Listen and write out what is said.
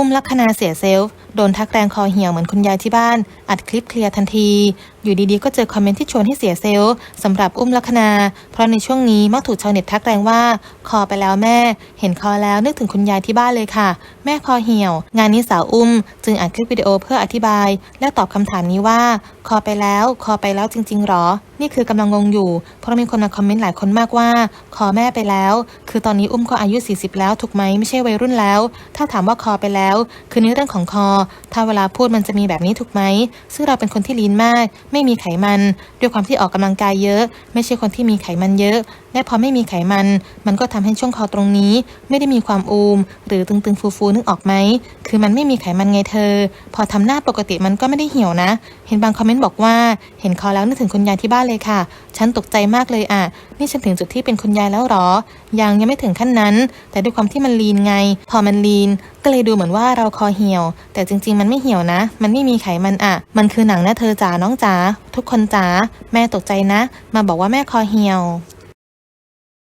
อุ้มลัคนาเสียเซลฟ์โดนทักแรงคอเหี่ยวเหมือนคุณยายที่บ้าน อัดคลิปเคลียร์ทันทีอยู่ดีๆ ก็เจอคอมเมนต์ที่ชวนให้เสียเซลล์สำหรับอุ้มลัคนา เพราะในช่วงนี้มักถูกชาวเน็ตทักแรงว่า คอไปแล้วแม่ เห็นคอแล้วนึกถึงคุณยายที่บ้านเลยค่ะ แม่คอเหี่ยว งานนี้สาวอุ้ม จึงอัดคลิปวิดีโอเพื่ออธิบาย และตอบคำถามนี้ว่า คอไปแล้ว คอไปแล้วจริง ๆหรอ นี่คือกำลังงงอยู่ เพราะมีคนมาคอมเมนต์หลายคนมากว่า คอแม่ไปแล้ว คือตอนนี้อุ้มก็อายุ 40 แล้วถูกไหมไม่ใช่วัยรุ่นแล้ว ถ้าถามว่าคอไปแล้ว คือในเรื่องของคอ ถ้าเวลาพูดมันจะมีแบบนี้ถูกไหมซึ่งเราเป็นคนที่ลีนมากไม่มีไขมัน ด้วยความที่ออกกำลังกายเยอะ ไม่ใช่คนที่มีไขมันเยอะ และพอไม่มีไขมัน มันก็ทำให้ช่วงคอตรงนี้ ไม่ได้มีความอูม หรือตึงๆฟูๆนึกออกไหมคือมันไม่มีไขมันไงเธอ พอทำหน้าปกติมันก็ไม่ได้เหี่ยวนะ เห็นบางคอมเมนต์บอกว่า เห็นคอแล้วนึกถึงคุณยายที่บ้านเลยค่ะ ฉันตกใจมากเลยอะ นี่ฉันถึงจุดที่เป็นคุณยายแล้วหรอ ยังยังไม่ถึงขั้นนั้น แต่ด้วยความที่มันลีนไง พอมันลีน ก็เลยดูเหมือนว่าเราคอเหี่ยว แต่จริง ๆ มันไม่เหี่ยวนะ มันไม่มีไขมันอะ มันคือหนังนะเธอจ๋าน้องจ๋าทุกคนจ๋าแม่ตกใจนะ มาบอกว่าแม่คอเหี่ยว